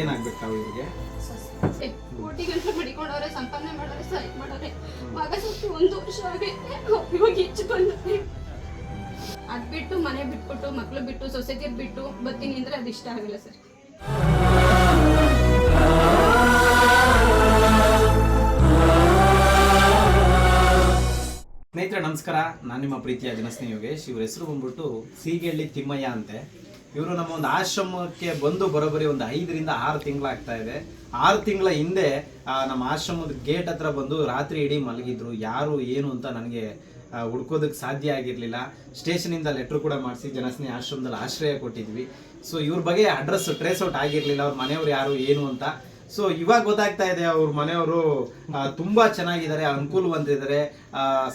ಏನಾಗ್ಬೇಕು ತಾವು ಇವ್ರಿಗೆ ಕೋಟಿ ಗಂಟೆ ಮಡಿಕೊಂಡವ್ರೆ ಸಂಪಾದನೆ ಮಾಡೋರೆ ಸಹಾಯ ಮಾಡೋರೆ ಮಗ ಸತ್ತು ಒಂದು ವರ್ಷ ಆಗೈತೆ ಇವಾಗ ಹೆಚ್ಚು ಬಂದವ್ರೆ ಅದ್ ಬಿಟ್ಟು ಮನೆ ಬಿಟ್ಬಿಟ್ಟು ಮಕ್ಳು ಬಿಟ್ಟು ಸೊಸೈಟಿ ಬಿಟ್ಟು ಬರ್ತೀನಿ ಅಂದ್ರೆ ಅದು ಇಷ್ಟ ಆಗಿಲ್ಲ ಸರ್. ಸ್ನೇಹಿತರೆ ನಮಸ್ಕಾರ. ನಾನು ನಿಮ್ಮ ಪ್ರೀತಿಯ ಜನಸ್ನೇಹಿ ಯೋಗೇಶ್ ಇವ್ರ ಹೆಸರು ಬಂದ್ಬಿಟ್ಟು ಸೀಗೆಳ್ಳಿ ತಿಮ್ಮಯ್ಯ ಅಂತೆ. ಇವರು ನಮ್ಮ ಒಂದು ಆಶ್ರಮಕ್ಕೆ ಬಂದು ಬರೋಬ್ಬರಿ ಒಂದು ಐದರಿಂದ ಆರು ತಿಂಗಳಾಗ್ತಾ ಇದೆ. ಆರು ತಿಂಗಳ ಹಿಂದೆ ನಮ್ಮ ಆಶ್ರಮದ ಗೇಟ್ ಹತ್ರ ಬಂದು ರಾತ್ರಿ ಇಡೀ ಮಲಗಿದ್ರು. ಯಾರು, ಏನು ಅಂತ ನನಗೆ ಹುಡ್ಕೋದಕ್ಕೆ ಸಾಧ್ಯ ಆಗಿರಲಿಲ್ಲ. ಸ್ಟೇಷನಿಂದ ಲೆಟ್ರ್ ಕೂಡ ಮಾಡಿಸಿ ಜನಸ್ನೇಹಿ ಆಶ್ರಮದಲ್ಲಿ ಆಶ್ರಯ ಕೊಟ್ಟಿದ್ವಿ. ಸೊ ಇವ್ರ ಬಗ್ಗೆ ಅಡ್ರೆಸ್ ಟ್ರೇಸ್ ಔಟ್ ಆಗಿರಲಿಲ್ಲ. ಅವ್ರ ಮನೆಯವ್ರು ಯಾರು, ಏನು ಅಂತ. ಸೊ ಇವಾಗ ಗೊತ್ತಾಗ್ತಾ ಇದೆ, ಅವ್ರ ಮನೆಯವರು ತುಂಬಾ ಚೆನ್ನಾಗಿದ್ದಾರೆ ಅನುಕೂಲವಂತಿದ್ದಾರೆ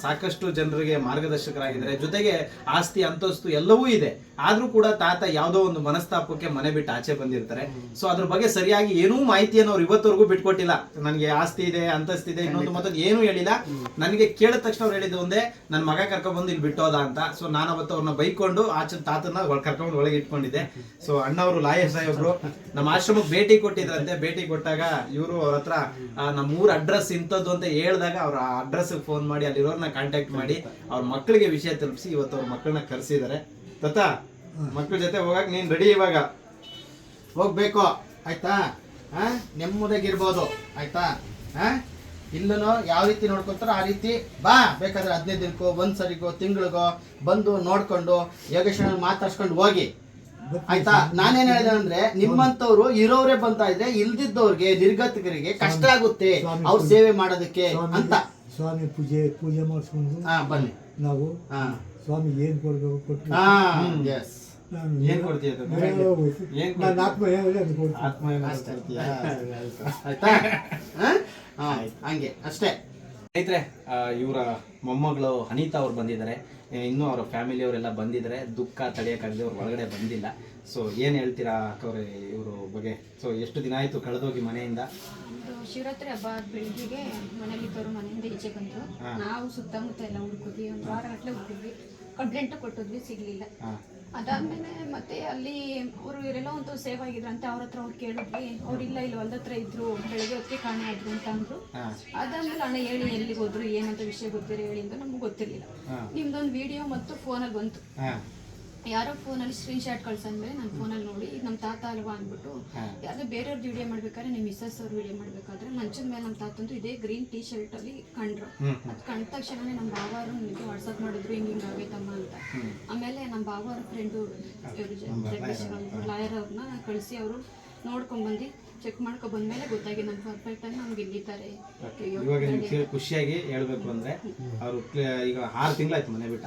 ಸಾಕಷ್ಟು ಜನರಿಗೆ ಮಾರ್ಗದರ್ಶಕರಾಗಿದ್ದಾರೆ. ಜೊತೆಗೆ ಆಸ್ತಿ ಅಂತಸ್ತು ಎಲ್ಲವೂ ಇದೆ. ಆದ್ರೂ ಕೂಡ ತಾತ ಯಾವುದೋ ಒಂದು ಮನಸ್ತಾಪಕ್ಕೆ ಮನೆ ಬಿಟ್ಟು ಆಚೆ ಬಂದಿರ್ತಾರೆ. ಸೊ ಅದ್ರ ಬಗ್ಗೆ ಸರಿಯಾಗಿ ಏನೂ ಮಾಹಿತಿಯನ್ನು ಅವ್ರು ಇವತ್ತವರೆಗೂ ಬಿಟ್ಕೊಟ್ಟಿಲ್ಲ. ನನಗೆ ಆಸ್ತಿ ಇದೆ ಅಂತಸ್ತಿದೆ ಇನ್ನೊಂದು ಮತ್ತೊಂದು ಏನೂ ಹೇಳಿಲ್ಲ. ನನಗೆ ಕೇಳಿದ ತಕ್ಷಣ ಅವ್ರು ಹೇಳಿದ್ದು ಒಂದೇ ನನ್ನ ಮಗ ಕರ್ಕೊಂಡ್ಬಂದು ಇಲ್ಲಿ ಬಿಟ್ಟೋದ ಅಂತ. ಸೊ ನಾನು ಅವತ್ತು ಅವ್ರನ್ನ ಬೈಕೊಂಡು ಆಚೆ ತಾತನ ಕರ್ಕೊಂಡು ಒಳಗೆ ಇಟ್ಕೊಂಡಿದ್ದೆ. ಸೊ ಅಣ್ಣವರು ಲಾಯರ್ ಸಾಹೇಬ್ರು ನಮ್ಮ ಆಶ್ರಮಕ್ಕೆ ಭೇಟಿ ಕೊಟ್ಟಿದ್ರಂತೆ. ಭೇಟಿ ಕೊಟ್ಟಾಗ ಇವರು ಅವ್ರ ಹತ್ರ ನಮ್ಮ ಊರ ಅಡ್ರೆಸ್ ಇಂಥದ್ದು ಅಂತ ಹೇಳಿದಾಗ ಅವ್ರ ಅಡ್ರೆಸ್ ಫೋನ್ ಮಾಡಿ ಅಲ್ಲಿರೋರ್ನ ಕಾಂಟ್ಯಾಕ್ಟ್ ಮಾಡಿ ಅವ್ರ ಮಕ್ಕಳಿಗೆ ವಿಷಯ ತಲುಪಿಸಿ ಇವತ್ತು ಅವ್ರ ಮಕ್ಕಳನ್ನ ಕರೆಸಿದ್ದಾರೆ ತತಾ ಮಕ್ಕಳ ಜೊತೆ ಹೋಗಕ್ ನೀನ್ ರೆಡಿ ಇವಾಗ? ಹೋಗ್ಬೇಕು. ಆಯ್ತಾ? ಹಾ ನೆಮ್ಮದಾಗಿರ್ಬೋದು ಆಯ್ತಾ? ಹಾ ಇಲ್ಲೂ ಯಾವ ರೀತಿ ನೋಡ್ಕೊತಾರೋ ಆ ರೀತಿ ಬಾ. ಬೇಕಾದ್ರೆ ಹದಿನೈದು ದಿನಕ್ಕೋ ಒಂದ್ ಸರಿಗೋ ತಿಂಗಳಿಗೋ ಬಂದು ನೋಡ್ಕೊಂಡು ಯೋಗೇಶ್ವರ ಮಾತಾಡ್ಸ್ಕೊಂಡು ಹೋಗಿ. ಆಯ್ತಾ? ನಾನೇನ್ ಹೇಳಿದೆ ಅಂದ್ರೆ ನಿಮ್ಮಂತವ್ರು ಇರೋರೇ ಬಂತಾ ಇದ್ರೆ ಇಲ್ದಿದ್ದವ್ರಿಗೆ ನಿರ್ಗತಿಕರಿಗೆ ಕಷ್ಟ ಆಗುತ್ತೆ. ಅವ್ರ ಸೇವೆ ಮಾಡೋದಕ್ಕೆ ಅಂತ. ಸ್ವಾಮಿ ಪೂಜೆ ಪೂಜೆ ಮಾಡಿಸ್ಕೊಂಡು ಹಾ ಬನ್ನಿ. ನಾವು ಹಾ. ಸ್ವಾಮಿ ಏನ್ ಕೊಡ್ಬೇಕು ಕೊಟ್ಟು ಹಾ ಎಸ್ ನಾನು ಏನ್ ಕೊಡ್ತೀಯ. ಏನ್ ನನ್ನ ಆತ್ಮ ಹೇಳಿದ್ರೆ ಅದು ಕೊಡ್ತೀನಿ. ಆತ್ಮ ಅಷ್ಟೇ. ಆಯ್ತಾ. ಹಾ? ಹಂಗೆ ಅಷ್ಟೇ. ಸ್ನೇಹಿತರೆ ಇವರ ಮೊಮ್ಮಗಳು ಅನಿತಾ ಅವ್ರು ಬಂದಿದ್ದಾರೆ. ಇನ್ನೂ ಅವರ ಫ್ಯಾಮಿಲಿಯವರೆಲ್ಲ ಬಂದಿದ್ದಾರೆ ದುಃಖ ತಡೆಯೋಕ್ಕಾಗದೆ ಅವ್ರು ಒಳಗಡೆ ಬಂದಿಲ್ಲ. ಸೊ ಏನು ಹೇಳ್ತೀರಾ ಅಕ್ಕವ್ರೆ ಇವರು ಬಗ್ಗೆ? ಸೊ ಎಷ್ಟು ದಿನ ಆಯಿತು ಕಳೆದೋಗಿ ಮನೆಯಿಂದ? ಶಿವರಾತ್ರಿ ಹಬ್ಬ ಆದ ಮನೆಯಲ್ಲಿ ಇದ್ದವರು ಮನೆಯಿಂದ ಈಚೆ ಬಂದರು. ನಾವು ಸುತ್ತಮುತ್ತ ಎಲ್ಲ ಹುಡುಕಿದ್ವಿ ಒಂದು ವಾರ ಗಟ್ಟಲೆ ಹುಡುಕಿದ್ವಿ ಕಂಪ್ಲೇಂಟು ಕೊಟ್ಟಿದ್ವಿ ಸಿಗಲಿಲ್ಲ. ಅದಾದ್ಮೇಲೆ ಮತ್ತೆ ಅಲ್ಲಿ ಅವರು ಇವರೆಲ್ಲ ಒಂದು ಸೇವ್ ಆಗಿದ್ರಂತೆ ಅವ್ರ ಹತ್ರ ಅವ್ರು ಕೇಳಿದ್ವಿ. ಅವ್ರಿಲ್ಲ ಇಲ್ಲಿ ಹೊಲ್ದ ಹತ್ರ ಇದ್ರು ಬೆಳಗ್ಗೆ ಹೊತ್ತಿಗೆ ಕಾಣೆ ಆದ್ರು ಅಂತ ಅಂದ್ರು. ಅದಾದ್ಮೇಲೆ ಅಣ್ಣ ಹೇಳಿ ಎಲ್ಲಿಗೆ ಹೋದ್ರು ಏನಂತ ವಿಷಯ ಗೊತ್ತಿರೋ ಹೇಳಿ ಅಂತ ನಮ್ಗೆ ಗೊತ್ತಿರಲಿಲ್ಲ. ನಿಮ್ದೊಂದು ವಿಡಿಯೋ ಮತ್ತು ಫೋನಲ್ಲಿ ಬಂತು. ಯಾರೋ ಫೋನಲ್ಲಿ ಸ್ಕ್ರೀನ್ ಶಾಟ್ ಕಳ್ಸಂದ್ರೆ ನಾನು ಫೋನಲ್ಲಿ ನೋಡಿ ಇದು ನಮ್ಮ ತಾತ ಅಲ್ವಾ? ಅಂದ್ಬಿಟ್ಟು ಯಾರು ಬೇರೆಯವ್ರದ್ದು ವಿಡಿಯೋ ಮಾಡ್ಬೇಕಾದ್ರೆ ನಿಮ್ಮ ಮಿಸ್ಸಸ್ ಅವ್ರು ವಿಡಿಯೋ ಮಾಡ್ಬೇಕಾದ್ರೆ ಮಂಚದ ಮೇಲೆ ನಮ್ಮ ತಾತಂದು ಇದೇ ಗ್ರೀನ್ ಟೀ ಶರ್ಟ್ ಅಲ್ಲಿ ಕಂಡ್ರು. ಅದು ಕಂಡ ತಕ್ಷಣನೇ ನಮ್ಮ ಬಾವಾರು ನಿಮಗೆ ವಾಟ್ಸಪ್ ಮಾಡಿದ್ರು ಹಿಂಗೆ ಹಿಂಗೆ ಆಗೈತಮ್ಮ ಅಂತ. ಆಮೇಲೆ ನಮ್ಮ ಬಾವಾರ ಅವ್ರ ಫ್ರೆಂಡು ಜಗದೀಶ್ ಲಾಯರ್ ಅವ್ರನ್ನ ಕಳಿಸಿ ಅವರು ನೋಡ್ಕೊಂಡ್ ಬಂದು ಚೆಕ್ ಮಾಡ್ಕೊಂಡ್ ಬಂದ್ಮೇಲೆ ಗೊತ್ತಾಗಿ ನನ್ ಪರ್ಫೆಕ್ಟ್ ಆಗಿ ನಮ್ಗೆ ಇಲ್ಲಿದ್ದಾರೆ ಇವಾಗ ನಿಮ್ಗೆ ಖುಷಿಯಾಗಿ ಹೇಳ್ಬೇಕು ಅಂದ್ರೆ ಅವರು ಈಗ ಆರು ತಿಂಗಳಾಯ್ತು ಮನೆ ಬಿಟ್ಟ.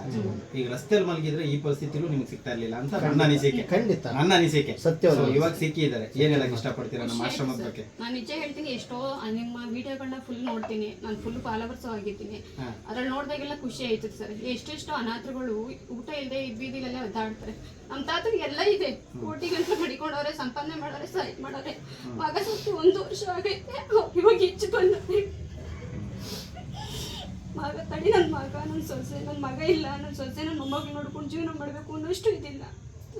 ಈಗ ರಸ್ತೆಯಲ್ಲಿ ಮಲಗಿದ್ರೆ ಈ ಪರಿಸ್ಥಿತಿಲೂ ನಿಮ್ಗೆ ಸಿಗ್ತಾ ಇರ್ಲಿಲ್ಲ ಅಂತ ನನ್ನ ಅನಿಸಿಕೆ. ಖಂಡಿತ. ನನ್ನ ಅನಿಸಿಕೆ. ಸತ್ಯ ಇವಾಗ ಸಿಕ್ಕಿದ್ದಾರೆ. ಏನ್ ಹೇಳಕ್ ಇಷ್ಟಪಡ್ತೀರಾ ನಮ್ಮ ಆಶ್ರಮದ ಬಗ್ಗೆ? ನಾನು ನಿಜ ಹೇಳ್ತೀನಿ ಎಷ್ಟೋ ನಿಮ್ಮ ವಿಡಿಯೋಗಳನ್ನ ಫುಲ್ ನೋಡ್ತೀನಿ. ನಾನು ಫುಲ್ ಫಾಲೋವರ್ಸ್ ಆಗಿದ್ದೀನಿ. ಅದ್ರಲ್ಲಿ ನೋಡಿದಾಗೆಲ್ಲ ಖುಷಿ ಆಯ್ತದೆ ಸರ್. ಎಷ್ಟೆಷ್ಟೋ ಅನಾಥರುಗಳು ಊಟ ಇಲ್ಲದೆ ಬೀದಿಲೆಲ್ಲ ಒದ್ದಾಡ್ತಾರೆ. ನಮ್ಮ ತಾತ ಎಲ್ಲ ಇದೆ. ಕೋಟಿ ಗಂಟೆ ಮಡಿಕೊಂಡವ್ರೆ ಸಂಪಾದನೆ ಮಾಡೋರೆ ಸಹಾಯ ಮಾಡೋರೆ. ಮಗ ಸತ್ತು ಒಂದು ವರ್ಷ ಆಗೈತೆ. ಇವಾಗ ಹೆಚ್ಚು ಬಂದ ಮಗ ತಡಿ ನನ್ನ ಮಗ ನನ್ನ ಸೊಸೆ ನನ್ನ ಮಗ ಇಲ್ಲ ನನ್ನ ಸೊಸೆ ನನ್ನ ಮೊಮ್ಮಗ್ ನೋಡ್ಕೊಂಡು ಜೀವನ ಮಾಡಬೇಕು ಅನ್ನೋಷ್ಟು ಇದಿಲ್ಲ.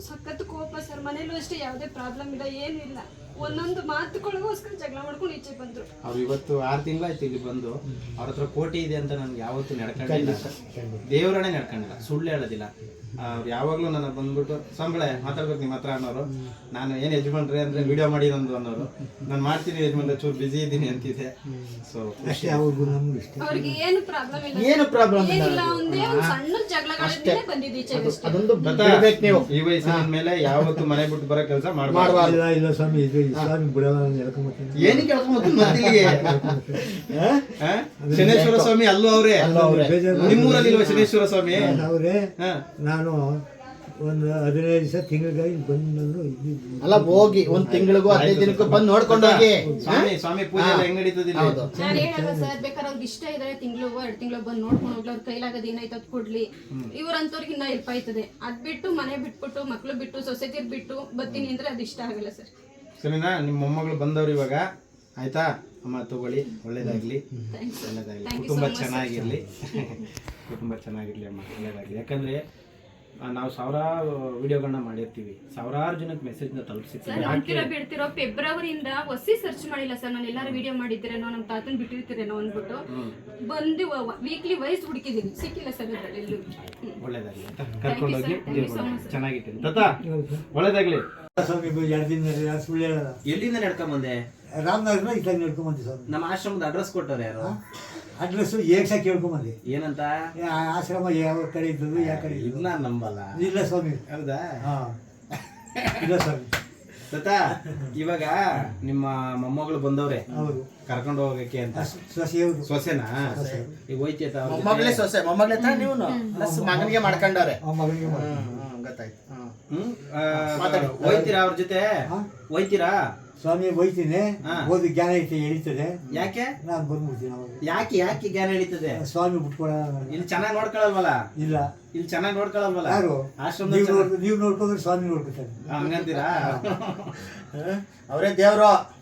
ಸಖತ್ ಕೋಪ ಸರ್ ಮನೇಲೂ ಅಷ್ಟೇ ಯಾವುದೇ ಪ್ರಾಬ್ಲಮ್ ಇಲ್ಲ ಏನೂ ಇಲ್ಲ. ಒಂದೊಂದು ಮಾತುಗಳಿಗೋಸ್ಕರ ಜಗಳ ಮಾಡ್ಕೊಂಡು ಈಚೆ ಬಂದ್ರು. ಅವ್ರು ಇವತ್ತು ಆರು ತಿಂಗಳಾಯ್ತು ಇಲ್ಲಿ ಬಂದು. ಅವ್ರ ಹತ್ರ ಕೋಟಿ ಇದೆ ಅಂತ ನನ್ಗೆ ಯಾವತ್ತೂ ನಡ್ಕೊಂಡಿಲ್ಲ. ದೇವರನ್ನೇ ನಡ್ಕೊಂಡಿಲ್ಲ. ಸುಳ್ಳು ಹೇಳೋದಿಲ್ಲ. ಅವ್ರು ಯಾವಾಗಲೂ ನನ್ನ ಬಂದ್ಬಿಟ್ಟು ಸಂಬಳೆ ಮಾತಾಡ್ಬೇಕು ನಿಮ್ಮ ಹತ್ರ ಅನ್ನೋರು. ನಾನು ಏನು ಯಜಮಾನ್ರಿ ಅಂದ್ರೆ ವಿಡಿಯೋ ಮಾಡಿ ನಂದು ಅನ್ನೋರು. ನಾನು ಮಾಡ್ತೀನಿ ಯಜಮಾನ್ರೆ ಚೂರು ಬಿಸಿ ಇದ್ದೀನಿ ಅಂತಿದ್ದೆ. ಸೊ ಅಷ್ಟೇ ಅವ್ರಿಗೂ ನಮ್ಗೂ ಇಷ್ಟ. ಅವ್ರಿಗೆ ಏನು ಪ್ರಾಬ್ಲಮ್ ಇಲ್ಲ. ಏನು ಪ್ರಾಬ್ಲಮ್ ಇಲ್ಲ ಏನಿಲ್ಲ ಒಂದೇ ಒಂದು ಸಣ್ಣ ಜಗಳಗಳಿಂದಲೇ ಬಂದಿದ್ದು ಈಚೆಗೆ ಅಷ್ಟೇ. ಅದೊಂದು ಬಿಡ್ಬೇಕು ನೀವು. ಈ ವಯಸ್ಸಿನ ಮೇಲೆ ಯಾವತ್ತು ಮನೆ ಬಿಟ್ಟು ಬರೋ ಕೆಲಸ ಮಾಡಬಾರ್ದು. ಮಾಡಬಾರ್ದು. ಇಲ್ಲ ಇಲ್ಲ ಸ್ವಾಮಿ ಇದು ಸ್ವಾಮಿ ಬಿಡಲ್ಲ ನಾನು ಹೇಳ್ಕೊಂಬತ್ತೀನಿ ಏನು ಕೇಳ್ಕೊಂಬತ್ತೀನಿ ಮತ್ತಿಲ್ಲಿಗೆ? ಶನೇಶ್ವರ ಸ್ವಾಮಿ ಅಲ್ಲೂ ಅವರೇ. ಅಲ್ಲೂ ಅವ್ರೆ. ಬೇಜಾರು ನಿಮ್ಮೂರಲ್ಲಿ ಇಲ್ವಾ ಶನೇಶ್ವರ ಸ್ವಾಮಿ? ಅವ್ರೆ. ಹಾ. ನಾನು ಒಂದು ಹದಿನೈದು ದಿವಸ ತಿಂಗಳಿಗಾಗಿ ಬಂದು ಇದ್ದಿದ್ದು ಅಲ್ಲ ಹೋಗಿ ಒಂದ್ ತಿಂಗಳಿಗೂ ಹದಿನೈದು ದಿನಕ್ಕೂ ಬಂದು ನೋಡ್ಕೊಂಡು ಹೋಗಿ. ಸ್ವಾಮಿ ಸ್ವಾಮಿ ಪೂಜೆ ಎಲ್ಲ ಹೆಂಗ್ ನಡೀತದಿಲ್ಲ ಹೌದು. ನಾನು ಹೇಳಲ್ಲ ಸರ್ ಬೇಕಾದ್ರೆ ಅವ್ರಿಗೆ ಇಷ್ಟ ಇದ್ರೆ ತಿಂಗಳು ಎರಡು ತಿಂಗಳು ಬಂದು ನೋಡ್ಕೊಂಡು ಹೋಗ್ಲಿ ಅವ್ರ ಕೈಲಾಗದ ಏನಾಯ್ತು ಅದ್ ಕೊಡ್ಲಿ. ಇವ್ರಂತವ್ರಿಗೆ ಇನ್ನ ಹೆಲ್ಪ್ ಆಯ್ತದೆ. ಅದ್ ಬಿಟ್ಟು ಮನೆ ಬಿಟ್ಬಿಟ್ಟು ಮಕ್ಳು ಬಿಟ್ಟು ಸೊಸೈಟಿ ಬಿಟ್ಟು ಬರ್ತೀನಿ ಅಂದ್ರೆ ಅದು ಇಷ್ಟ ಆಗಲ್ಲ ಸರ್. ಸರಿನಾ? ನಿಮ್ಮ ಮೊಮ್ಮಗಳು ಬಂದವ್ರು ಇವಾಗ? ಆಯ್ತಾ? ಅಮ್ಮ ತಗೊಳ್ಳಿ ಒಳ್ಳೇದಾಗ್ಲಿ. ಒಳ್ಳೇದಾಗ್ಲಿ. ಕುಟುಂಬ. ಚೆನ್ನಾಗಿರ್ಲಿ. ಕುಟುಂಬ ಚೆನ್ನಾಗಿರ್ಲಿ ಅಮ್ಮ ಒಳ್ಳೇದಾಗ್ಲಿ. ಯಾಕಂದ್ರೆ ನಾವು ಸಾವಿರಾರು ವಿಡಿಯೋಗಳನ್ನ ಮಾಡಿರ್ತೀವಿ. ಸಾವಿರಾರು ಜನಕ್ಕೆ ಮೆಸೇಜ್ನ ತಲುಪಿಸಿರ್ತೀವಿ. ನಂಬ್ತಿರೋ ಬಿಡ್ತಿರೋ ಫೆಬ್ರವರಿಯಿಂದ ಹೊಸಿ ಸರ್ಚ್ ಮಾಡಿಲ್ಲ ಸರ್. ನಾನು ಎಲ್ಲಾರು ವಿಡಿಯೋ ಮಾಡಿದ್ದೀರೇನೋ ನಮ್ಮ ತಾತನ್ ಬಿಟ್ಟಿರ್ತೀರೇನೋ ಅಂದ್ಬಿಟ್ಟು ಬಂದು ವೀಕ್ಲಿ ವೈಸ್ ಹುಡುಕಿದೀನಿ ಸಿಕ್ಕಿಲ್ಲ ಸರ್ ಅದ್ರಲ್ಲಿ ಎಲ್ಲೂ. ಹ್ಮ್. ಒಳ್ಳೇದಾಗ್ಲಿ ಅಂತ ಕರ್ಕೊಂಡೋಗಿ Thank you, sir. ಚೆನ್ನಾಗಿಟ್ಟಿನಿ ತಾತ ಒಳ್ಳೇದಾಗ್ಲಿ ಸ್ವಾಮಿ ಎರಡು ದಿನ ಸುಳ್ಳು ಹೇಳಲ್ಲ ಎಲ್ಲಿಂದ ನಡ್ಕೊಂಬಂದೆ ರಾಮನಗರ ಇತ್ತಾಗ ನಡ್ಕೊಂಬಂದಿ ಸ್ವಾಮಿ ನಮ್ಮ ಆಶ್ರಮದ ಅಡ್ರೆಸ್ ಕೊಟ್ಟವ್ರೆ ಯಾರು? ಅಡ್ರೆಸ್ಸು ಏಕ್ಸ ಕೇಳ್ಕೊಂಬಂದಿ. ಏನಂತ? ಆ ಆಶ್ರಮ ಯಾವ ಕಡೆ ಇದ್ದದ್ದು ಯಾವ ಕಡೆ ಇದ್ದದ್ದು? ಇದನ್ನ ನಂಬಲ್ಲ. ಇಲ್ಲ ಸ್ವಾಮಿ ಹೌದಾ? ಹಾ. ಇಲ್ಲ ಸ್ವಾಮಿ ತಾತ ಇವಾಗ ನಿಮ್ಮ ಮೊಮ್ಮಗಳು ಬಂದವ್ರೆ. ಹೌದು. ಕರ್ಕೊಂಡು ಹೋಗಕ್ಕೆ ಅಂತ. ಸೊಸೆ ಸೊಸೆನಾ? ಈಗ ಹೋಯ್ತಿ ಆತ ಅವ್ರ ಜೊತೆ? ಮೊಮ್ಮಗಳೇ ಸೊಸೆ ಮೊಮ್ಮಗಳೇ ತಾ ನೀವು ಪ್ಲಸ್ ಮಗನಿಗೆ ಮಾಡ್ಕೊಂಡವ್ರೆ. ಆ ಮಗನಿಗೆ ಮಾಡಿ ಹ್ಮ್ ಹ್ಮ್ ಗೊತ್ತಾಯ್ತು. ಹ್ಮ್. ಹ್ಮ್ ಹೋಯ್ತೀರಾ ಅವ್ರ ಜೊತೆ? ಹಾ? ಹೋಯ್ತೀರಾ? ಸ್ವಾಮಿ ಬೈತೀನಿ. ಹಾ. ಓದಿ ಜ್ಞಾನ ಐತೆ ಎಳಿತದೆ. ಯಾಕೆ? ನಾನು ಬಂದ್ಬಿಡ್ತೀನಿ ಅವಾಗ ಯಾಕೆ ಯಾಕೆ ಜ್ಞಾನ ಎಳಿತದೆ? ಸ್ವಾಮಿ ಬಿಟ್ಕೊಳ್ಳಲ್ಲ ಇಲ್ಲಿ ಚೆನ್ನಾಗಿ ನೋಡ್ಕೊಳ್ಳಲ್ವಲ್ಲ ಇಲ್ಲ. ಇಲ್ಲಿ ಚೆನ್ನಾಗಿ ನೋಡ್ಕೊಳ್ಳಲ್ವಲ್ಲ ಯಾರು? ಆಶ್ರಮ ನೀವು ಚೆನ್ನಾಗ್- ನೋಡ್ ನೀವು ನೋಡ್ಕೊಂಡ್ರೆ ಸ್ವಾಮಿ ನೋಡ್ಕೊತಾರೆ. ಆ, ಹಂಗಂತೀರಾ. ಅವರೇ ದೇವ್ರು.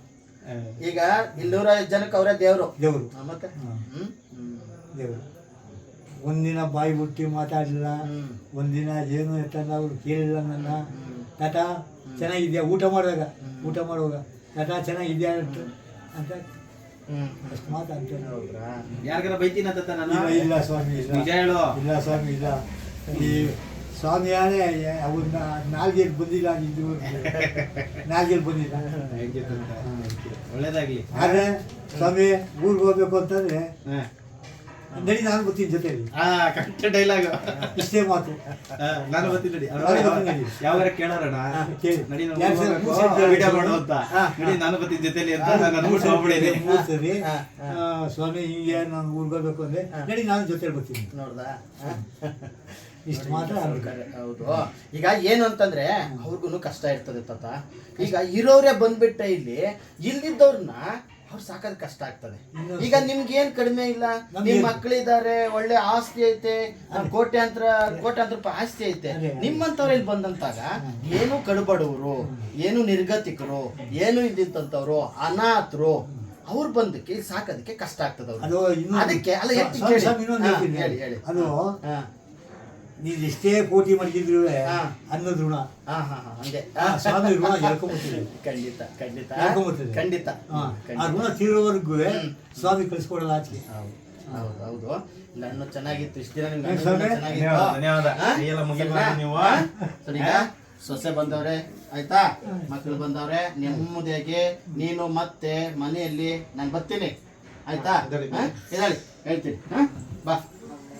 ಈಗ ಇಲ್ಲೂರ ಜನಕ್ಕೆ ಅವರೇ ದೇವ್ರು. ದೇವರು. ಹಾ, ಮತ್ತೆ. ಹ್ಮ್? ದೇವರು. ಒಂದಿನ ಬಾಯಿ ಬಿಟ್ಟು ಮಾತಾಡಲಿಲ್ಲ. ಹ್ಮ್. ಒಂದಿನ ಏನು ಎತ್ತ ಅವ್ರು ಕೇಳಿಲ್ಲ ನನ್ನ. ಟಾಟಾ ತಾತ ಚೆನ್ನಾಗಿದ್ಯಾ? ಊಟ ಮಾಡಿದಾಗ ಊಟ ಮಾಡುವಾಗ? ನಟ ಚೆನ್ನಾಗಿದ್ಯಾ ಅಂತ? ಅಂತ? ಅಷ್ಟು ಮಾತಾಡ್ತೇನೆ ಹೌದ್ರಾ? ಯಾರಿಗಾರ ಬೈತೀನ ತಾತ ನಾನು? ಇಲ್ಲ ಸ್ವಾಮಿ ಇಲ್ಲ. ನಿಜ ಹೇಳು. ಇಲ್ಲ ಸ್ವಾಮಿ ಇಲ್ಲ. ಈ ಸ್ವಾಮಿಯಾನೇ ಅವ್ರನ್ನ ನಾಲ್ಗೆಲ್ಲಿ ಬಂದಿಲ್ಲ ಇದು ನಾಲ್ಗೆಲ್ಲಿ ಬಂದಿಲ್ಲ? ಒಳ್ಳೇದಾಗ್ಲಿ. ಆದ್ರೆ ಸ್ವಾಮಿ ಊರಿಗೆ ಹೋಗ್ಬೇಕು ಅಂತಂದ್ರೆ. ನಡಿ ನಾನು ಬರ್ತೀನಿ ಜೊತೆಲಿ ಆ ಕರೆಕ್ಟ್ ಡೈಲಾಗ್ ಇಷ್ಟೇ ಮಾತು. ನಾನು ಬರ್ತೀನಿ ನಡಿ. ಯಾವಾಗ ಕೇಳೋಣ ಕೇಳಿ. ನಡಿ ವಿಡಿಯೋ ಮಾಡು ಅಂತ. ನಡಿ ನಾನು ಬರ್ತೀನಿ ಜೊತೆಲಿ ಅಂತ ನಾನು ಅನ್ಬಿಟ್ಟು ಹೋಗ್ಬಿಡಿದ್ದೀನಿ ಮೂರ್ ಸರಿ. ಸ್ವಾಮಿ ಹಿಂಗೆ ನಾನು ಊರಿಗೆ ಹೋಗ್ಬೇಕು ಅಂದ್ರೆ ನಡಿ ನಾನು ಜೊತೆಲಿ ಬರ್ತೀನಿ. ನೋಡ್ದಾ? ಇಷ್ಟು ಮಾತ್ರ ಹೌದು. ಈಗ ಏನು ಅಂತಂದ್ರೆ ಅವ್ರಿಗೂ ಕಷ್ಟ ಇರ್ತದೆ ತಾತ. ಈಗ ಇರೋರೇ ಬಂದ್ಬಿಟ್ಟ ಇಲ್ಲಿ ಇಲ್ಲಿದ್ದವ್ರನ್ನ ಅವ್ರು ಸಾಕೋದು ಕಷ್ಟ ಆಗ್ತದೆ ಈಗ ನಿಮ್ಗೆ ಏನ್ ಕಡಿಮೆ ಇಲ್ಲ ನಿಮ್ ಮಕ್ಕಳಿದ್ದಾರೆ ಒಳ್ಳೆ ಆಸ್ತಿ ಐತೆ ಕೋಟ್ಯಾಂತರ ಕೋಟ್ಯಾಂತರ ರೂಪಾಯಿ ಆಸ್ತಿ ಐತೆ. ನಿಮ್ಮಂತವ್ರು ಇಲ್ಲಿ ಬಂದಂತಾಗ ಏನು ಕಡುಬಡವರು ಏನು ನಿರ್ಗತಿಕರು ಏನು ಇದ್ದಂತವ್ರು ಅನಾಥರು ಅವ್ರು ಬಂದಕ್ಕೆ ಇಲ್ಲಿ ಸಾಕೋದಕ್ಕೆ ಕಷ್ಟ ಆಗ್ತದೆ. ಅದಕ್ಕೆ ಅಲ್ಲ. ಹೇಳಿ ಹೇಳಿ ನೀನ್ ಎಷ್ಟೇ ಕೋಟಿ ಮಡಗಿದ್ರು ಹಾ. ಅನ್ನದ ಋಣ. ಹಾ ಹಾ ಹಾ ಹಂಗೆ. ಆ ಸ್ವಾಮಿ ಋಣ ಹೇಳ್ಕೊಂಬರ್ತೀನಿ ಖಂಡಿತ ಖಂಡಿತ. ಖಂಡಿತ. ಆ. ಋಣ ತೀರೋವರೆಗೂ ಸ್ವಾಮಿ ಕಳಿಸ್ಕೊಡಲ್ಲ ಆಚೆ. ಹೌದು ಹೌದು ನನ್ನ ಚೆನ್ನಾಗಿತ್ತು. ಇಷ್ಟು ದಿನ ಚೆನ್ನಾಗಿತ್ತು. ಸೊಸೆ ಬಂದವ್ರೆ ಆಯ್ತಾ? ಮಕ್ಕಳು ಬಂದವ್ರೆ ನೆಮ್ಮದಿಯಾಗಿ ನೀನು ಮತ್ತೆ ಮನೆಯಲ್ಲಿ ನಾನು ಬರ್ತೀನಿ. ಆಯ್ತಾ? ಹೇಳ್ತೀನಿ. ಹಾ? ಬಾ.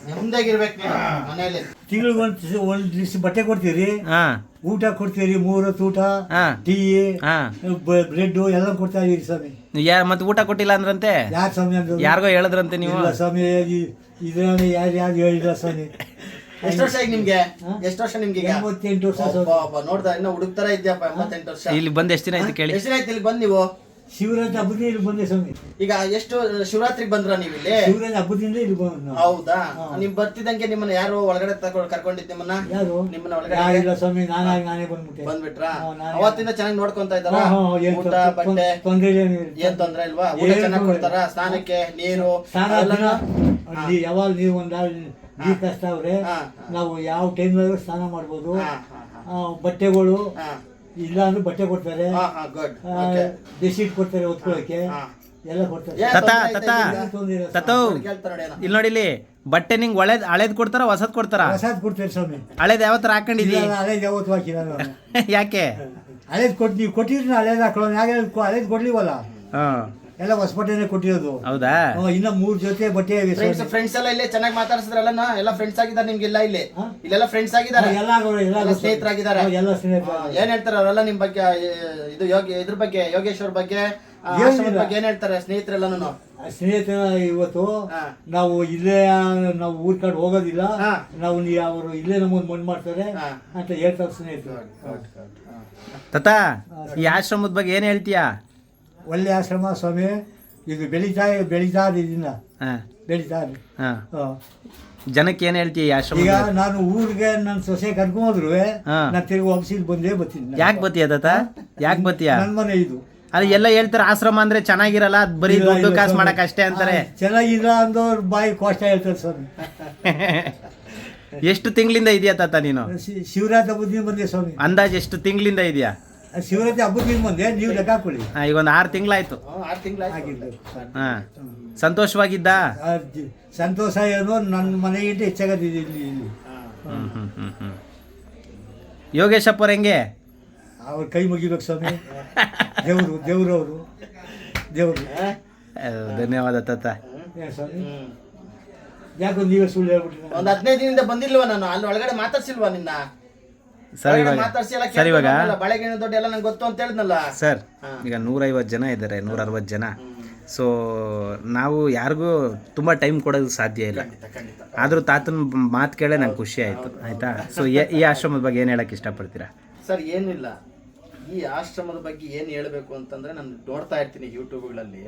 ನೆಮ್ಮದಿಯಾಗಿರ್ಬೇಕು ನೀನು ಮನೆಯಲ್ಲಿ. ತಿಂಗಳಿಗೆ ಒಂದು ಒಂದು ದಿವಸ ಬಟ್ಟೆ ಕೊಡ್ತೀರಿ ಹಾ. ಊಟ ಕೊಡ್ತೀರಿ ಮೂರು ಊಟ ಹಾ. ಟೀ ಹಾ. ಬ್ರೆಡ್ ಎಲ್ಲ ಕೊಡ್ತಾ ಇದೀರಿ ಸ್ವಾಮಿ. ಯಾರು ಮತ್ತೆ ಊಟ ಕೊಟ್ಟಿಲ್ಲ ಅಂದ್ರಂತೆ? ಯಾರು ಸ್ವಾಮಿ ಅಂದ್ರೆ? ಯಾರಿಗೋ ಹೇಳಿದ್ರಂತೆ ನೀವು? ಇಲ್ಲ ಸ್ವಾಮಿ ಇದ್ರಲ್ಲಿ ಯಾರು ಯಾರು ಹೇಳಿಲ್ಲ ಸ್ವಾಮಿ. ಎಷ್ಟು ವರ್ಷ ಈಗ ನಿಮ್ಗೆ? ಎಷ್ಟು ವರ್ಷ ನಿಮ್ಗೆ ಈಗ? ಎಂಬತ್ತೆಂಟು ವರ್ಷ ಸ್ವಾಮಿ. ನೋಡ್ದ ಇನ್ನ ಹುಡುಕ್ತಾರ ಇದ್ಯಪ್ಪ ಎಂಬತ್ತೆಂಟು ವರ್ಷ. ಇಲ್ಲಿ ಬಂದ್ ಎಷ್ಟು ದಿನ ಆಯ್ತು ಕೇಳಿ. ಎಷ್ಟು ದಿನ ಆಯ್ತು ಇಲ್ಲಿ ಬಂದ್ ನೀವು? ಶಿವರಾತ್ರಿ ಹಬ್ಬದಿಂದ ಇಲ್ಲಿ ಬಂದೆ ಸ್ವಾಮಿ. ಈಗ ಎಷ್ಟು ಶಿವರಾತ್ರಿಗೆ ಬಂದ್ರ ನೀವು ಇಲ್ಲಿ? ಶಿವರಾತ್ರಿ ಹಬ್ಬದಿಂದ ಇಲ್ಲಿ ಬಂದು ಹೌದಾ? ನಿಮ್ ಬರ್ತಿದ್ದಂಗೆ ನಿಮ್ಮನ್ನ ಯಾರು ಒಳಗಡೆ ತಗೊಂಡ್ ಕರ್ಕೊಂಡಿದ್ ನಿಮ್ಮನ್ನ? ಯಾರು? ನಿಮ್ಮನ್ನ ಒಳಗಡೆ ಇಲ್ಲ ಸ್ವಾಮಿ ನಾನಾಗಿ ನಾನೇ ಬಂದ್ಬಿಟ್ಟೆ. ಬಂದ್ಬಿಟ್ರಾ? ಅವತ್ತಿಂದ ಚೆನ್ನಾಗಿ ನೋಡ್ಕೊಂತ ಇದ್ದಾರ? ಊಟ ಬಟ್ಟೆ? ತೊಂದ್ರೆ. ಏನ್ ತೊಂದ್ರೆ ಇಲ್ವಾ? ಊಟ ಚೆನ್ನಾಗಿ ಕೊಡ್ತಾರ? ಸ್ನಾನಕ್ಕೆ ನೀರು ಸ್ನಾನ ಅವೆಲ್ಲನೂ? ಅಲ್ಲಿ ಯಾವಾಗ ನೀವು ಒಂದ್ ನೀರ್ ಕಷ್ಟ ಅವ್ರೆ ನಾವು ಯಾವ ಟೈಮ್ ಸ್ನಾನ ಮಾಡ್ಬೋದು. ಬಟ್ಟೆಗಳು ಇಲ್ಲ ಅಂದ್ರೆ ಬಟ್ಟೆ ಕೊಡ್ತಾರೆ. ಹಾ, ಹಾ, good. Okay. ಬೆಡ್ಶೀಟ್ ಕೊಡ್ತಾರೆ ಹೊತ್ಕೊಳ್ಳೋಕೆ ಹಾ. ಎಲ್ಲ ಕೊಡ್ತಾರೆ. ತತ, ತತ. ತತೋ ನೋಡಿ ಇಲ್ಲಿ ನೋಡಿ ಇಲ್ಲಿ ಬಟ್ಟೆ ನಿಂಗೆ ಒಳ್ಳೇದ್ ಹಳೇದ್ ಕೊಡ್ತಾರ ಹೊಸದ್ ಕೊಡ್ತಾರ? ಪ್ರಸಾದ್ ಕೊಡ್ತಾರೆ ಸ್ವಾಮಿ. ಹಳೇದ್ ಯಾವ ತರ ಹಾಕೊಂಡಿದಿ? ಇಲ್ಲ, ಹಳೇದ್ ಯಾವತ್ತು ಹಾಕಿಲ್ಲ ನಾನು. ಯಾಕೆ? ಹಳೇದ್ ಕೊಟ್ಟು ನೀವು ಕೊಟ್ಟಿದ್ರೆ ಹಳೇದ್ ಹಾಕೊಳ್ಳೋಣ ಯಾಕೆ ಹಳೇದ್ ಕೊಡ್ಲಿವಲ್ಲ? ಹಾ. ಎಲ್ಲ ಹೊಸ ಬಟ್ಟೆನೇ ಕೊಟ್ಟಿರೋದು. ಹೌದಾ? ಹ್ಮ್, ಇನ್ನ ಮೂರ್ ಜೊತೆ ಬಟ್ಟೆ ಇವೆ ಫ್ರೆಂಡ್ಸ್ ಫ್ರೆಂಡ್ಸ್ ಫ್ರೆಂಡ್ಸ್ ಎಲ್ಲ ಇಲ್ಲೇ ಚೆನ್ನಾಗಿ ಮಾತಾಡ್ಸಿದ್ರಲ್ಲ ಎಲ್ಲ ಫ್ರೆಂಡ್ಸ್ ಆಗಿದ್ದಾರೆ ನಿಮ್ಗೆಲ್ಲ ಇಲ್ಲಿ? ಇಲ್ಲೆಲ್ಲ ಫ್ರೆಂಡ್ಸ್ ಆಗಿದ್ದಾರೆ? ಎಲ್ಲ ಆಗೋರು, ಎಲ್ಲ ಎಲ್ಲ ಗೊತ್ತು. ಸ್ನೇಹಿತರಾಗಿದ್ದಾರೆ? ಎಲ್ಲ ಸ್ನೇಹಿತರು ಏನ್ ಹೇಳ್ತಾರೆ ಅವರೆಲ್ಲ ನಿಮ್ ಬಗ್ಗೆ ಇದು ಯೋಗಿ ಇದ್ರ ಬಗ್ಗೆ ಯೋಗೇಶ್ವರ್ ಬಗ್ಗೆ ಆ, ಏನಿಲ್ಲ. ಆಶ್ರಮದ ಬಗ್ಗೆ ಏನ್ ಹೇಳ್ತಾರೆ ಸ್ನೇಹಿತರೆಲ್ಲನು ಸ್ನೇಹಿತರ ಇವತ್ತು ಹಾ. ನಾವು ಇಲ್ಲೇ ನಾವು ಊರ್ ಕಡೆ ಹೋಗೋದಿಲ್ಲ. ಹಾ. ನಾವು ನೀ ಅವರು ಇಲ್ಲೇ ನಮ್ಮನ್ನು ಮಣ್ಣು ಮಾಡ್ತಾರೆ ಹಾ. ಅಂತ ಹೇಳ್ತಾರೆ ಸ್ನೇಹಿತರು. ತಾತ ಈ ಆಶ್ರಮದ ಬಗ್ಗೆ ಏನ್ ಹೇಳ್ತೀಯಾ? ಒಳ್ಳೆ ಆಶ್ರಮ ಸ್ವಾಮಿ ಇದು ಬೆಳೀತಾ ಬೆಳೀತಾ ಇದೆ ಇದನ್ನ. ಹಾಂ. ಬೆಳೀತಾ ಇದೆ ಹಾಂ. ಹಾ. ಜನಕ್ಕೆ ಏನ್ ಹೇಳ್ತೀಯ ಈ ಆಶ್ರಮ ಈಗ ನಾನು ಊರಿಗೆ ನನ್ನ ಸೊಸೆ ಕರ್ಕೊಂಡ್ರು ಹಾ. ನಾನು ತಿರುಗಿ ವಾಪಸಿಗೆ ಬಂದೇ ಬರ್ತೀನಿ ಯಾಕೆ ಬತ್ತೀಯ ತತ ಯಾಕೆ ಬತ್ತೀಯ ನನ್ನ ಮನೆ ಇದು. ಅದು ಎಲ್ಲ ಹೇಳ್ತಾರೆ ಆಶ್ರಮ ಅಂದ್ರೆ ಚೆನ್ನಾಗಿರಲ್ಲ ಅದ್ ಬರೀ ಇಲ್ಲ, ದುಡ್ಡು ಇಲ್ಲ ಕಾಸು ಸ್ವಾಮಿ. ಮಾಡಕ್ ಅಷ್ಟೇ ಅಂತಾರೆ. ಚೆನ್ನಾಗಿಲ್ಲ ಅಂದವ್ರ ಬಾಯಿ ಕೋಷ್ಟ ಹೇಳ್ತಾರೆ ಸ್ವಾಮಿ. ಎಷ್ಟು ತಿಂಗಳಿಂದ ಇದೆಯಾ ತಾತ ನೀನು? ಶಿ- ಶಿವರಾತ್ರಿ ಬುದ್ಧಿ ಬಂದೆ ಸ್ವಾಮಿ. ಅಂದಾಜ್ ಎಷ್ಟು ತಿಂಗಳಿಂದ ಇದೆಯಾ? ಶಿವರಾತ್ರಿ ಹಬ್ಬದ ಬಂದೆ ನೀವು ಲೆಕ್ಕ ಹಾಕೊಳ್ಳಿ. ಹಾ, ಈಗ ಒಂದು ಆರು ತಿಂಗಳಾಯ್ತು. ಆರು ತಿಂಗಳಾಯ್ತು. ಹಾಂ. ಸಂತೋಷವಾಗಿದ್ದ? ಸಂತೋಷ ಏನೋ ನನ್ನ ಮನೆಗಿಂತ ಹೆಚ್ಚಾಗದಿದೆ ಇಲ್ಲಿ ಇಲ್ಲಿ. ಹ್ಮ್ ಹ್ಮ್ ಹ್ಮ್ ಹ್ಮ್ ಯೋಗೇಶಪ್ಪ ಅವ್ರ ಹೆಂಗೆ? ಅವ್ರ ಕೈ ಮುಗಿಬೇಕು ಸ್ವಾಮಿ. ದೇವರು ದೇವರು. ಅವರು ದೇವರು ಧನ್ಯವಾದ ತಾತ. ಸ್ವಾಮಿ. ಯಾಕೋ ನೀವೇ ಸುಳ್ಳು ಹೇಳ್ಬಿಟ್ಟು ಒಂದ್ ಹದಿನೈದು ದಿನದಿಂದ ಬಂದಿಲ್ವಾ ನಾನು? ಅಲ್ಲಿ ಒಳಗಡೆ ಮಾತಾಡ್ಸಿಲ್ವಾ ನಿನ್ನ? ಸರ್ ಇವಾಗ ಸರ್ ಇವಾಗ ಬಾಳೆಗಿನ ದೊಡ್ಡ ಎಲ್ಲ ನಂಗೆ ಗೊತ್ತು ಅಂತ ಹೇಳಿದ್ನಲ್ಲ ಸರ್ ಈಗ ನೂರೈವತ್ತು ಜನ ಇದ್ದಾರೆ ನೂರ ಅರವತ್ತು ಜನ ಸೊ ನಾವು ಯಾರಿಗೂ ತುಂಬ ಟೈಮ್ ಕೊಡೋದು ಸಾಧ್ಯ ಇಲ್ಲ. ಆದರೂ ತಾತನ ಮಾತು ಕೇಳೇ ನಂಗೆ ಖುಷಿ ಆಯಿತು ಆಯಿತಾ? ಸೊ ಈ ಆಶ್ರಮದ ಬಗ್ಗೆ ಏನು ಹೇಳಕ್ಕೆ ಇಷ್ಟಪಡ್ತೀರಾ? ಸರ್ ಏನಿಲ್ಲ. ಈ ಆಶ್ರಮದ ಬಗ್ಗೆ ಏನು ಹೇಳಬೇಕು ಅಂತಂದ್ರೆ ನಾನು ನೋಡ್ತಾ ಇರ್ತೀನಿ ಯೂಟ್ಯೂಬ್ಗಳಲ್ಲಿ.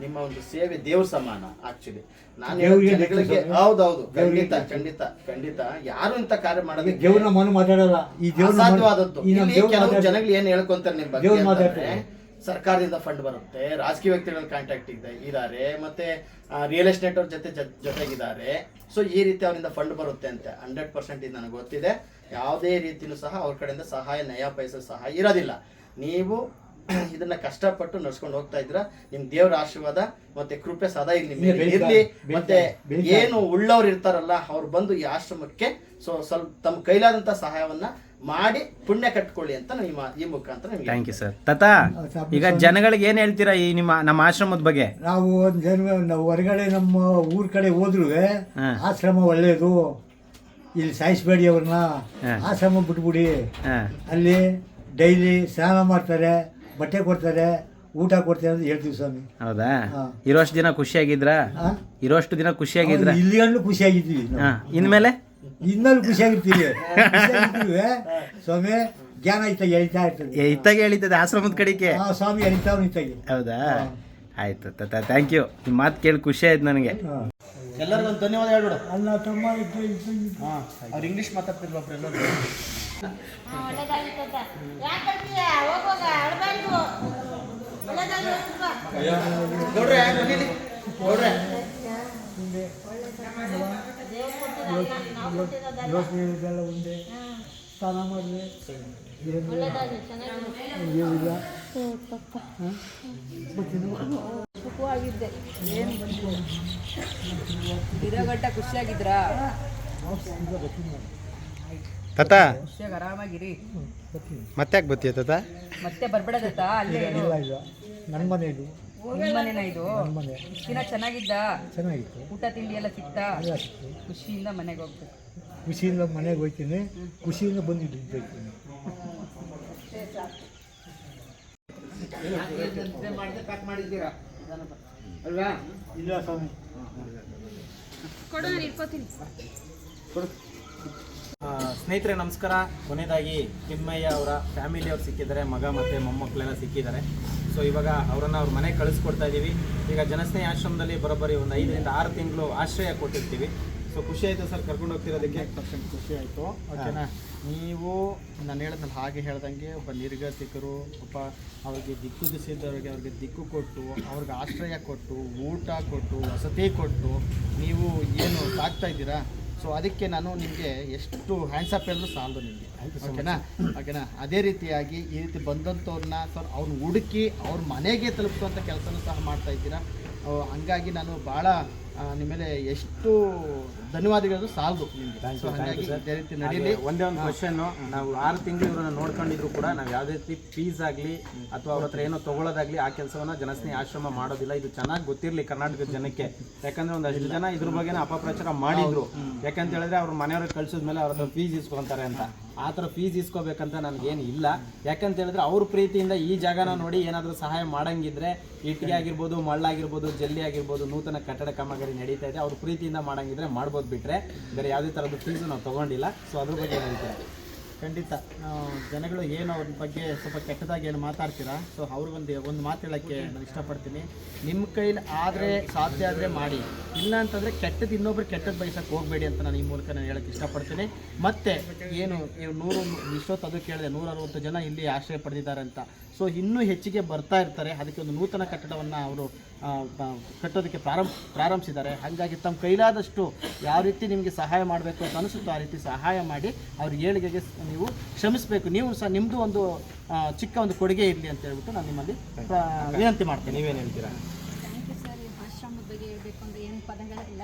ನಿಮ್ಮ ಒಂದು ಸೇವೆ ದೇವ್ರ ಸಮಾನ ಆಕ್ಚುಲಿ ನಾನು ಜನಗಳಿಗೆ. ಹೌದೌದು ಖಂಡಿತ ಖಂಡಿತ ಖಂಡಿತ. ಯಾರು ಇಂಥ ಕಾರ್ಯ ಮಾಡೋದಿಲ್ಲ ಮಾತಾಡಲ್ಲ. ಈ ಅಸಾಧ್ಯವಾದದ್ದು. ಕೆಲವು ಜನಗಳು ಏನ್ ಹೇಳ್ಕೊಂತಾರೆ ನಿಮ್ಮ ಬಗ್ಗೆ ಸರ್ಕಾರದಿಂದ ಫಂಡ್ ಬರುತ್ತೆ ರಾಜಕೀಯ ವ್ಯಕ್ತಿಗಳ ಕಾಂಟ್ಯಾಕ್ಟ್ ಇದೆ ಇದಾರೆ ಮತ್ತೆ ರಿಯಲ್ ಎಸ್ಟೇಟ್ ಅವ್ರ ಜೊತೆ ಜೊತೆ- ಜೊತೆಗಿದ್ದಾರೆ. ಸೊ ಈ ರೀತಿ ಅವರಿಂದ ಫಂಡ್ ಬರುತ್ತೆ ಅಂತ ಹಂಡ್ರೆಡ್ ಪರ್ಸೆಂಟ್ ಇದು ನನಗೆ ಗೊತ್ತಿದೆ. ಯಾವುದೇ ರೀತಿಯೂ ಸಹ ಅವ್ರ ಕಡೆಯಿಂದ ಸಹಾಯ ನಯ ಪೈಸೆ ಸಹ ಇರೋದಿಲ್ಲ. ನೀವು ಇದನ್ನ ಕಷ್ಟಪಟ್ಟು ನಡ್ಸ್ಕೊಂಡು ಹೋಗ್ತಾ ಇದ್ರ ನಿಮ್ ದೇವ್ರ ಆಶೀರ್ವಾದ ಮತ್ತೆ ಕೃಪೆ ಸದಾ ಇಲ್ಲಿ ನಿಮ್ಮ ಮೇಲೆ ಇರ್ಲಿ ಮತ್ತೆ ಏನು ಉಳ್ಳವ್ರು ಇರ್ತಾರಲ್ಲ ಅವ್ರು ಬಂದು ಈ ಆಶ್ರಮಕ್ಕೆ ಸೊ ಸ್ವಲ್ಪ ತಮ್ಮ ಕೈಲಾದಂತ ಸಹಾಯವನ್ನ ಮಾಡಿ ಪುಣ್ಯ ಕಟ್ಕೊಳ್ಳಿ ಅಂತ ನಿಮ್ಮ ಈ ಮುಖಾಂತರ ಥ್ಯಾಂಕ್ ಯು ಸರ್ ತಾತ ಈಗ ಜನಗಳಿಗೆ ಏನ್ ಹೇಳ್ತೀರಾ ಈ ನಿಮ್ಮ ನಮ್ಮ ಆಶ್ರಮದ ಬಗ್ಗೆ? ನಾವು ಒಂದು ಜನ ನಾವು ಹೊರಗಡೆ ನಮ್ಮ ಊರ್ ಕಡೆ ಹೋದ್ರು ಆಶ್ರಮ ಒಳ್ಳೇದು. ಇಲ್ಲಿ ಸಾಯಿಸ್ಬೇಡಿ ಅವ್ರನ್ನ. ಆಶ್ರಮ ಬಿಟ್ಬಿಡಿ. ಅಲ್ಲಿ ಡೈಲಿ ಸ್ನಾನ ಮಾಡ್ತಾರೆ ಬಟ್ಟೆ ಕೊಡ್ತಾರೆ ಊಟ ಕೊಡ್ತಾರೆ ಅಂತ ಹೇಳ್ತೀವಿ ಸ್ವಾಮಿ. ಹೌದಾ? ಇರೋಷ್ಟು ದಿನ ಖುಷಿಯಾಗಿದ್ರಾ? ಇರೋಷ್ಟು ದಿನ ಖುಷಿಯಾಗಿದ್ರ? ಇಲ್ಲಿ ಖುಷಿಯಾಗಿದ್ದೀವಿ ಇನ್ಮೇಲೆ? ಇನ್ನಲ್ಲೂ ಖುಷಿಯಾಗಿರ್ತೀವಿ. ಸ್ವಾಮಿ ಜ್ಞಾನ ಇತ್ತಾಗ ಎಳಿತಾ ಇರ್ತದೆ. ಇತ್ತಾಗ ಎಳಿತದೆ ಆಶ್ರಮದ ಕಡೆಗೆ? ಸ್ವಾಮಿ ಎಳಿತಾವ್ ಇತ್ತಾಗಿ. ಹೌದಾ? ಆಯ್ತು ತಾತ ಥ್ಯಾಂಕ್ ಯು ನಿಮ್ಮ ಮಾತು ಕೇಳಿ ಖುಷಿ ಆಯ್ತು ನನಗೆ. ಎಲ್ಲರಿಗೂ ಒಂದು ಧನ್ಯವಾದ ಹೇಳ್ಬಿಡು. ಅಲ್ಲ ತಮ್ಮ. ಹಾ ಅವ್ರು ಇಂಗ್ಲೀಷ್ ಮಾತಾಡ್ತಿರ್ಲ ಒಬ್ರು ಎಲ್ಲರೂ? ನೋಡ್ರೆ ಬನ್ನಿಲ್ಲಿ. ನೋಡ್ರೆ ಯೋಚನೆ ಇದೆಲ್ಲ ಒಂದೇ. ಸ್ನಾನ ಮಾಡಿದೆ ಏನಿಲ್ಲ. ಇರೋ ಗಂಟ ಖುಷಿಯಾಗಿದ್ರಾ ತಾತ? ಖುಷಿಯಾಗಿ ಆರಾಮಾಗಿರಿ. ಮತ್ತೆ ಯಾಕೆ ಬತ್ತೀಯ ತಾತ? ಮತ್ತೆ ಬರ್ಬೇಡದತ್ತ ಅಲ್ಲೇ ಇರು. ನನ್ನ ಮನೆ ಇದು. ನಿಮ್ ಮನೆನಾ ಇದು? ಮನೆ. ದಿನ ಚೆನ್ನಾಗಿದ್ದ? ಚೆನ್ನಾಗಿತ್ತು. ಊಟ ತಿಂಡಿ ಎಲ್ಲ ಸಿಕ್ತಾ? ಎಲ್ಲ ಸಿಕ್ತು. ಖುಷಿಯಿಂದ ಮನೆಗೆ ಹೋಗ್ಬೇಕು. ಖುಷಿಯಿಂದ ಮನೆಗೆ ಹೋಗ್ತೀನಿ ಖುಷಿಯಿಂದ ಬಂದಿದ್ದು ಇಲ್ಲ ಸ್ವಾಮಿ ಆ, ಸ್ನೇಹಿತರೆ ನಮಸ್ಕಾರ. ಕೊನೆಯದಾಗಿ ತಿಮ್ಮಯ್ಯ ಅವರ ಫ್ಯಾಮಿಲಿ ಅವ್ರು ಸಿಕ್ಕಿದ್ದಾರೆ. ಮಗ ಮತ್ತು ಮೊಮ್ಮಕ್ಕಳೆಲ್ಲ ಸಿಕ್ಕಿದ್ದಾರೆ. ಸೊ ಇವಾಗ ಅವರನ್ನು ಅವ್ರ ಮನೆಗೆ ಕಳಿಸ್ಕೊಡ್ತಾ ಇದ್ದೀವಿ ಈಗ ಜನಸ್ನೇಹಿ ಆಶ್ರಮದಲ್ಲಿ ಬರೋಬ್ಬರಿ ಒಂದು ಐದರಿಂದ ಆರು ತಿಂಗಳು ಆಶ್ರಯ ಕೊಟ್ಟಿರ್ತೀವಿ. ಸೊ ಖುಷಿ ಆಯಿತು ಸರ್? ಕರ್ಕೊಂಡು ಹೋಗ್ತಿರೋದಕ್ಕೆ? ಖುಷಿ ಆಯಿತು. ಓಕೆನಾ? ನೀವು ನಾನು ಹೇಳಿದ್ನಲ್ಲ ಹಾಗೆ ಹೇಳ್ದಂಗೆ ಒಬ್ಬ ನಿರ್ಗತಿಕರು ಒಬ್ಬ ಅವ್ರಿಗೆ ದಿಕ್ಕು ದಿಸಿದ್ದವ್ರಿಗೆ ಅವ್ರಿಗೆ ದಿಕ್ಕು ಕೊಟ್ಟು ಅವ್ರಿಗೆ ಆಶ್ರಯ ಕೊಟ್ಟು ಊಟ ಕೊಟ್ಟು ವಸತಿ ಕೊಟ್ಟು ನೀವು ಏನು ಸಾಕ್ತಾ ಇದ್ದೀರಾ? ಸೊ ಅದಕ್ಕೆ ನಾನು ನಿಮಗೆ ಎಷ್ಟು ಹ್ಯಾಂಡ್ಸಪ್ ಎಲ್ಲರೂ ಸಾಲದು ನಿಮಗೆ. ಓಕೆನಾ ಓಕೆನಾ ಅದೇ ರೀತಿಯಾಗಿ ಈ ರೀತಿ ಬಂದಂಥವ್ರನ್ನ ಸರ್ ಅವ್ರನ್ನ ಹುಡುಕಿ ಅವ್ರ ಮನೆಗೆ ತಲುಪಿಸುವಂಥ ಕೆಲಸನೂ ಸಹ ಮಾಡ್ತಾ ಇದ್ದೀರಾ. ಹಂಗಾಗಿ ನಾನು ಭಾಳ ನಿಮ್ಮ ಮೇಲೆ ಎಷ್ಟು ಧನ್ಯವಾದಗಳು ಸಾಲದು. ನಿಮಗೆ ರೀತಿ ನಡೀಲಿ ಒಂದೇ ಒಂದು ಕ್ವಶನ್ ನಾವು ಆರು ತಿಂಗಳು ಇವ್ರನ್ನ ನೋಡ್ಕೊಂಡಿದ್ರು ಕೂಡ ನಾವು ಯಾವುದೇ ರೀತಿ ಫೀಸ್ ಆಗಲಿ ಅಥವಾ ಅವ್ರ ಹತ್ರ ಏನೋ ತಗೊಳ್ಳೋದಾಗ್ಲಿ ಆ ಕೆಲಸವನ್ನ ಜನಸ್ನೇಹಿ ಆಶ್ರಮ ಮಾಡೋದಿಲ್ಲ. ಇದು ಚೆನ್ನಾಗಿ ಗೊತ್ತಿರಲಿ ಕರ್ನಾಟಕದ ಜನಕ್ಕೆ. ಯಾಕಂದ್ರೆ ಅಷ್ಟು ಜನ ಇದ್ರ ಬಗ್ಗೆ ಅಪಪ್ರಚಾರ ಮಾಡಿದ್ರು. ಯಾಕಂತ ಹೇಳಿದ್ರೆ ಅವ್ರ ಮನೆಯವ್ರಿಗೆ ಕಳ್ಸಿದ್ಮೇಲೆ ಅವ್ರ ಹತ್ರ ಫೀಸ್ ಇಸ್ಕೊಂತಾರೆ ಅಂತ. ಆ ಥರ ಫೀಸ್ ಇಸ್ಕೋಬೇಕಂತ ನನಗೇನು ಇಲ್ಲ. ಯಾಕಂತ ಹೇಳಿದ್ರೆ ಅವ್ರ ಪ್ರೀತಿಯಿಂದ ಈ ಜಾಗನ ನೋಡಿ ಏನಾದರೂ ಸಹಾಯ ಮಾಡಂಗಿದ್ರೆ ಇಟ್ಟಿಗೆ ಆಗಿರ್ಬೋದು ಮಳ್ಳಾಗಿರ್ಬೋದು ಜಲ್ಲಿ ಆಗಿರ್ಬೋದು, ನೂತನ ಕಟ್ಟಡ ಕಾಮಗಾರಿ ನಡೀತಾ ಇದೆ. ಅವ್ರ ಪ್ರೀತಿಯಿಂದ ಮಾಡಂಗಿದ್ರೆ ಮಾಡ್ಬೋದು ಬಿಟ್ಟರೆ ಬೇರೆ ಯಾವುದೇ ಥರದ ಫೀಸು ನಾವು ತೊಗೊಂಡಿಲ್ಲ. ಸೊ ಅದ್ರ ಬಗ್ಗೆ ಏನು ಹೇಳ್ತೀರಾ? ಖಂಡಿತ. ಜನಗಳು ಏನು ಅವ್ರ ಬಗ್ಗೆ ಸ್ವಲ್ಪ ಕೆಟ್ಟದಾಗಿ ಏನು ಮಾತಾಡ್ತೀರಾ? ಸೊ ಅವ್ರಿಗೊಂದು ಒಂದು ಮಾತು ಹೇಳೋಕ್ಕೆ ನಾನು ಇಷ್ಟಪಡ್ತೀನಿ. ನಿಮ್ಮ ಕೈಲಿ ಆದರೆ ಸಾಧ್ಯ ಆದರೆ ಮಾಡಿ. ಇಲ್ಲ ಅಂತಂದರೆ ಕೆಟ್ಟದ್ದು ಇನ್ನೊಬ್ರು ಕೆಟ್ಟದ್ದು ಬಯಸಕ್ಕೆ ಹೋಗಬೇಡಿ ಅಂತ ನಾನು ಈ ಮೂಲಕ ನಾನು ಹೇಳೋಕ್ಕೆ ಇಷ್ಟಪಡ್ತೀನಿ. ಮತ್ತು ಏನು ನೀವು ನೂರು, ಇಷ್ಟೊತ್ತು ಅದು ಕೇಳಿದೆ ನೂರ ಅರವತ್ತು ಜನ ಇಲ್ಲಿ ಆಶ್ರಯ ಪಡೆದಿದ್ದಾರೆ ಅಂತ. ಸೊ ಇನ್ನೂ ಹೆಚ್ಚಿಗೆ ಬರ್ತಾ ಇರ್ತಾರೆ. ಅದಕ್ಕೆ ಒಂದು ನೂತನ ಕಟ್ಟಡವನ್ನು ಅವರು ಕಟ್ಟೋದಕ್ಕೆ ಪ್ರಾರಂಭ ಪ್ರಾರಂಭಿಸಿದ್ದಾರೆ. ಹಾಗಾಗಿ ತಮ್ಮ ಕೈಲಾದಷ್ಟು ಯಾವ ರೀತಿ ನಿಮಗೆ ಸಹಾಯ ಮಾಡಬೇಕು ಅಂತ ಅನಿಸುತ್ತೋ ಆ ರೀತಿ ಸಹಾಯ ಮಾಡಿ ಅವ್ರ ಏಳಿಗೆಗೆ ನೀವು ಶ್ರಮಿಸಬೇಕು. ನೀವು ಸಹ ನಿಮ್ಮದು ಒಂದು ಚಿಕ್ಕ ಒಂದು ಕೊಡುಗೆ ಇರಲಿ ಅಂತ ಹೇಳ್ಬಿಟ್ಟು ನಾನು ನಿಮ್ಮಲ್ಲಿ ವಿನಂತಿ ಮಾಡ್ತೇನೆ. ನೀವೇನು ಹೇಳ್ತೀರಾ ಥ್ಯಾಂಕ್ ಯು ಸರ್ ಈ ಆಶ್ರಮದ ಬಗ್ಗೆ ಹೇಳ್ಬೇಕು ಅಂದ್ರೆ ಏನು ಪದಗಳಿಲ್ಲ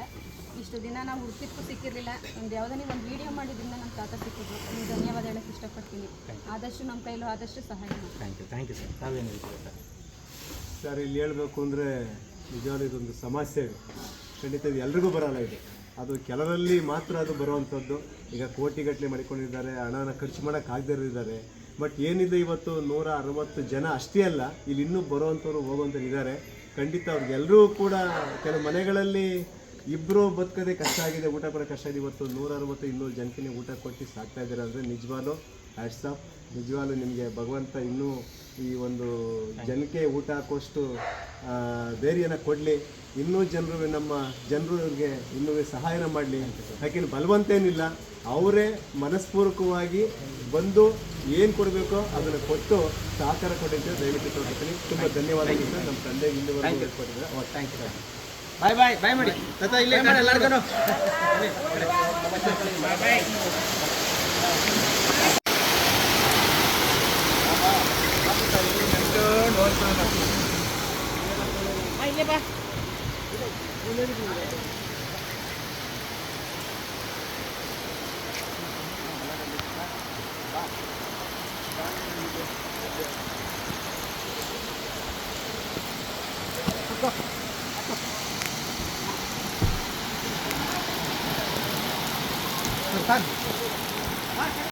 ಇಷ್ಟು ದಿನ ನಾವು ಹುಡುಕಿದ್ಕು ಸಿಕ್ಕಿರಲಿಲ್ಲ. ಒಂದು ಯಾವುದೇ ನೀವು ಒಂದು ವಿಡಿಯೋ ಮಾಡಿದ್ರಿಂದ ನಮ್ಮ ತಾತ ಸಿಕ್ಕಿದ್ರು. ನಿಮ್ಗೆ ಧನ್ಯವಾದ ಹೇಳಕ್ಕೆ ಇಷ್ಟಪಡ್ತೀನಿ. ಆದಷ್ಟು ನಮ್ಮ ಕೈಲೂ ಆದಷ್ಟು ಸಹಾಯ ಮಾಡಿ. Thank you thank you sir ತಾವೇನು ಸರ್? ಸರ್ ಇಲ್ಲಿ ಹೇಳಬೇಕು ಅಂದರೆ ನಿಜವಾದ ಇದೊಂದು ಸಮಸ್ಯೆ ಇದೆ. ಖಂಡಿತ ಇದು ಎಲ್ರಿಗೂ ಬರಲ್ಲ ಇದೆ. ಅದು ಕೆಲವರಲ್ಲಿ ಮಾತ್ರ ಅದು ಬರುವಂಥದ್ದು. ಈಗ ಕೋಟಿಗಟ್ಟಲೆ ಮಾಡಿಕೊಂಡಿದ್ದಾರೆ ಹಣನ ಖರ್ಚು ಮಾಡೋಕ್ಕಾಗದೇ ಇದ್ದಾರೆ ಬಟ್ ಏನಿದೆ ಇವತ್ತು ನೂರ ಅರವತ್ತು ಜನ ಅಷ್ಟೇ ಅಲ್ಲ ಇಲ್ಲಿ ಇನ್ನೂ ಬರುವಂಥವ್ರು ಹೋಗುವಂಥವ್ರು ಇದ್ದಾರೆ. ಖಂಡಿತ ಅವ್ರಿಗೆಲ್ಲರೂ ಕೂಡ ಕೆಲವು ಮನೆಗಳಲ್ಲಿ ಇಬ್ಬರು ಬದುಕೋದೇ ಕಷ್ಟ ಆಗಿದೆ ಊಟ ಕೂಡ ಕಷ್ಟ ಆಗಿದೆ. ಇವತ್ತು ನೂರ ಅರವತ್ತು ಇನ್ನೂರು ಜನಕ್ಕೆ ಊಟ ಕೊಟ್ಟು ಸಾಕ್ತಾ ಇದ್ದಾರೆ ಅಂದರೆ ನಿಜವಾಗ್ಲೂ ಆಫ್ ನಿಜವಾಗ್ಲೂ ನಿಮಗೆ ಭಗವಂತ ಇನ್ನೂ ಈ ಒಂದು ಜನಕ್ಕೆ ಊಟ ಹಾಕೋಷ್ಟು ಧೈರ್ಯನ ಕೊಡಲಿ. ಇನ್ನೂ ಜನರು ನಮ್ಮ ಜನರಿಗೆ ಇನ್ನೂ ಸಹಾಯನ ಮಾಡಲಿ. ಯಾಕೆಂದ್ರೆ ಬಲವಂತೇನಿಲ್ಲ ಅವರೇ ಮನಸ್ಪೂರ್ವಕವಾಗಿ ಬಂದು ಏನು ಕೊಡಬೇಕೋ ಅದನ್ನು ಕೊಟ್ಟು ಸಹಕಾರ ಕೊಟ್ಟಿದ್ದೆ ದಯವಿಟ್ಟು ತೋರಿಸ್ತೀನಿ ತುಂಬ ಧನ್ಯವಾದಗಳು ಸರ್. ನಮ್ಮ ತಂದೆ ಇಲ್ಲಿವರೆಗೂ ಕೊಟ್ಟಿದ್ದಾರೆ ಥ್ಯಾಂಕ್ ಯು ಬಾಯ್ ಬಾಯ್ ಬಾಯ್ ಮಾಡಿ. ತಾತ ಇಲ್ಲೇ ಎಲ್ಲರಿಗೂ ಕೂತ್ಕೋ.